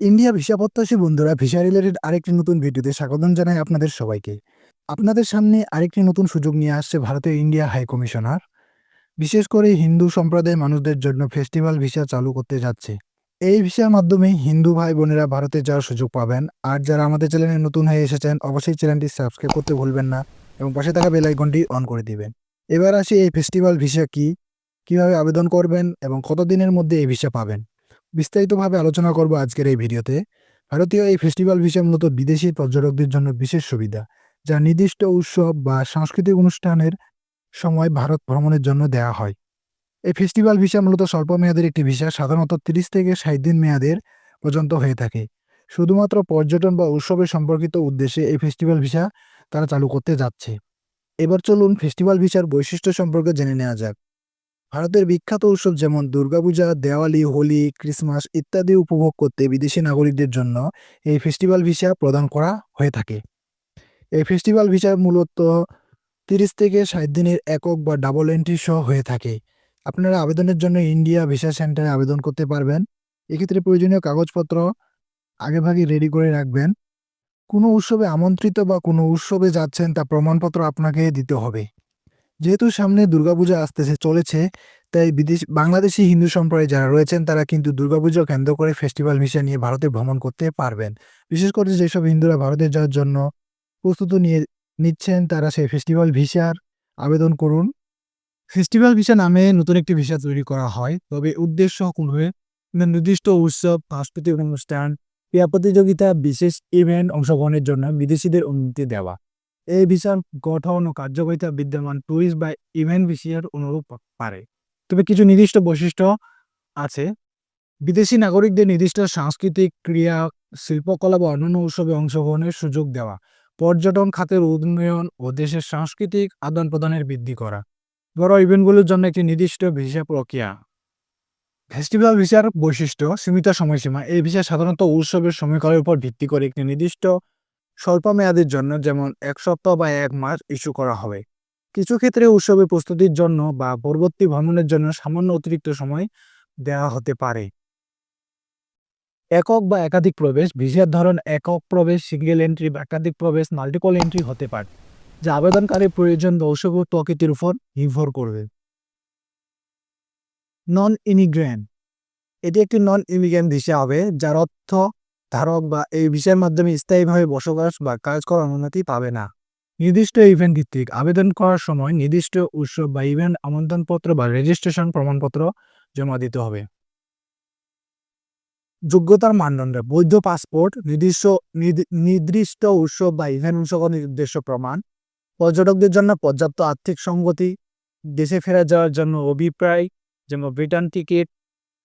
India visa প্রত্যাশী বন্ধুরা, visa related আরেকটি নতুন ভিডিওতে স্বাগতম জানাই আপনাদের সবাইকে। আপনাদের সামনে আরেকটি নতুন সুযোগ নিয়ে আসছে ভারতীয় ইন্ডিয়া হাই কমিশনার। বিশেষ করে হিন্দু সম্প্রদায়ের মানুষদের জন্য ফেস্টিভ্যাল ভিসা চালু করতে যাচ্ছে। এই ভিসার মাধ্যমে হিন্দু ভাই বোনেরা ভারতে যাওয়ার সুযোগ পাবেন। আর যারা আমাদের চ্যানেলে নতুন হয়ে এসেছেন, অবশ্যই চ্যানেলটি সাবস্ক্রাইব করতে ভুলবেন না এবং পাশে থাকা বেল আইকনটি অন করে দিবেন। এবার আসি এই ফেস্টিভ্যাল ভিসা কি? কীভাবে আবেদন করবেন এবং কতদিনের মধ্যে এই ভিসা পাবেন? বিস্তারিতভাবে আলোচনা করব আজকের এই ভিডিওতে। ভারতীয় এই ফেস্টিভ্যাল ভিসা মূলত বিদেশি পর্যটকদের জন্য বিশেষ সুবিধা, যা নির্দিষ্ট উৎসব বা সাংস্কৃতিক অনুষ্ঠানের সময় ভারত ভ্রমণের জন্য দেওয়া হয়। এই ফেস্টিভ্যাল ভিসা মূলত স্বল্প মেয়াদের একটি ভিসা, সাধারণত তিরিশ থেকে ষাট দিন মেয়াদের পর্যন্ত হয়ে থাকে। শুধুমাত্র পর্যটন বা উৎসবের সম্পর্কিত উদ্দেশ্যে এই ফেস্টিভ্যাল ভিসা তারা চালু করতে যাচ্ছে। এবার চলুন ফেস্টিভ্যাল ভিসার বৈশিষ্ট্য সম্পর্কে জেনে নেওয়া যাক। ভারতের বিখ্যাত উৎসব যেমন দুর্গাপূজা, দেওয়ালি, হোলি, ক্রিসমাস ইত্যাদি উপভোগ করতে বিদেশি নাগরিকদের জন্য এই ফেস্টিভ্যাল ভিসা প্রদান করা হয়ে থাকে। এই ফেস্টিভ্যাল ভিসা মূলত তিরিশ থেকে ষাট দিনের একক বা ডাবল এন্ট্রি সহ হয়ে থাকে। আপনারা আবেদনের জন্য ইন্ডিয়া ভিসা সেন্টারে আবেদন করতে পারবেন। এক্ষেত্রে প্রয়োজনীয় কাগজপত্র আগেভাগে রেডি করে রাখবেন। কোনো উৎসবে আমন্ত্রিত বা কোনো উৎসবে যাচ্ছেন তা প্রমাণপত্র আপনাকে দিতে হবে। যেহেতু সামনে দুর্গাপূজা আসতেছে, চলেছে, তাই বিদেশ, বাংলাদেশি হিন্দু সম্প্রদায় যারা রয়েছেন, তারা কিন্তু দুর্গাপুজো কেন্দ্র করে ফেস্টিভ্যাল ভিসা নিয়ে ভারতে ভ্রমণ করতে পারবেন। বিশেষ করে যেসব হিন্দুরা ভারতে যাওয়ার জন্য প্রস্তুতি নিয়ে, নিচ্ছেন, তারা সেই ফেস্টিভ্যাল ভিসার আবেদন করুন। ফেস্টিভ্যাল ভিসা নামে নতুন একটি ভিসা তৈরি করা হয়, তবে উদ্দেশ্য হবে নির্দিষ্ট উৎসব, সাংস্কৃতিক অনুষ্ঠান ক্রীড়া প্রতিযোগিতা, বিশেষ ইভেন্ট অংশগ্রহণের জন্য বিদেশিদের অনুমতি দেওয়া। এই ভিসার গঠন ও কার্যকারিতা বিদ্যমান ট্যুরিস্ট বা ইভেন্ট ভিসার অনুরূপ পারে তবে কিছু নির্দিষ্ট বৈশিষ্ট্য আছে। বিদেশি নাগরিকদের নির্দিষ্ট সাংস্কৃতিক ক্রিয়া শিল্পকলা বা অন্যান্য উৎসবে অংশগ্রহণের সুযোগ দেওয়া, পর্যটন খাতের উন্নয়ন ও দেশের সাংস্কৃতিক আদান প্রদানের বৃদ্ধি করা। বড় ইভেন্টগুলোর জন্য একটি নির্দিষ্ট ভিসা প্রক্রিয়া। ফেস্টিভ্যাল ভিসার বৈশিষ্ট্য, সীমিত সময়সীমা। এই ভিসা সাধারণত উৎসবের সময়কালের উপর ভিত্তি করে একটি নির্দিষ্ট স্বল্প মেয়াদের জন্য যেমন এক সপ্তাহ বা এক মাস ইস্যু করা হবে। কিছু ক্ষেত্রে উৎসবের প্রস্তুতির জন্য বা পরবর্তী ভ্রমণের জন্য সামান্য অতিরিক্ত সময় দেওয়া হতে পারে। একক বা একাধিক প্রবেশ, ভিসার ধরন একক প্রবেশ, সিঙ্গেল এন্ট্রি বা একাধিক প্রবেশ, মাল্টিপল এন্ট্রি হতে পারে, যা আবেদনকারীর প্রয়োজন উৎসব প্রকৃতির উপর নির্ভর করবে। নন ইমিগ্রেন্ট এটি একটি নন ইমিগ্রেন্ট ভিসা হবে, যার অর্থ ধারক বা এই ভিসার মাধ্যমে স্থায়ীভাবে বসবাস বা কাজ করার অনুমতি পাবে না। নির্দিষ্ট ইভেন্ট ভিত্তিক আবেদন করার সময় নির্দিষ্ট উৎসব বা ইভেন্ট আমন্ত্রণপত্র বা রেজিস্ট্রেশন প্রমাণপত্র জমা দিতে হবে। যোগ্যতার মানদণ্ড বৈধ পাসপোর্ট নির্দিষ্ট নির্দি- নির্দিষ্ট উৎসব বা ইভেন্ট অংশগ্রহণের উদ্দেশ্য প্রমাণ, পর্যটকদের জন্য পর্যাপ্ত আর্থিক সঙ্গতি দেশে ফেরা যাওয়ার জন্য অভিপ্রায়, যেমন রিটার্ন টিকিট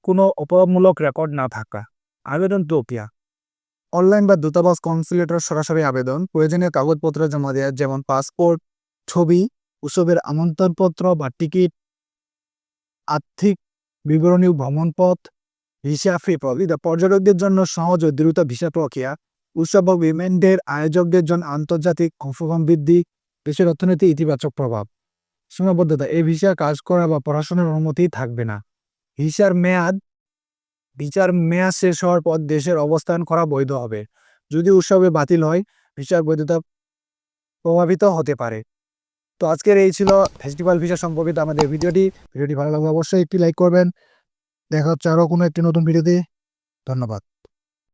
কোনো অপরাধমূলক রেকর্ড না থাকা, আবেদন প্রক্রিয়া। অনলাইন বা দূতাবাস কনসুলেটর সরাসরি আবেদন, প্রয়োজনীয় কাগজপত্র জমা দেওয়া যেমন পাসপোর্ট ছবি, উৎসবের আমন্ত্রণপত্র বা টিকিট আর্থিক বিবরণী, ভ্রমণপথ ভিসা ফ্রি প্রক্রিয়া পর্যটকদের জন্য সহজ ও দ্রুত ভিসা প্রক্রিয়া। উৎসব ও ইভেন্টের আয়োজকদের জন্য আন্তর্জাতিক অংশগ্রহণ বৃদ্ধি, দেশের অর্থনীতি ইতিবাচক প্রভাব। সীমাবদ্ধতা। এই ভিসা কাজ করা বা পড়াশোনার অনুমতি থাকবে না। ভিসার মেয়াদ ভিসার মেয়াদ শেষ হওয়ার পর দেশের অবস্থান করা বৈধ হবে। যদি উৎসবে বাতিল হয় ভিসার বৈধতা প্রভাবিত হতে পারে। তো আজকের এই ছিল ফেস্টিভ্যাল ভিসা সম্পর্কিত আমাদের ভিডিওটি। ভিডিওটি ভালো লাগলে অবশ্যই একটি লাইক করবেন। দেখা হচ্ছে আরও কোনো একটি নতুন ভিডিওতে। ধন্যবাদ।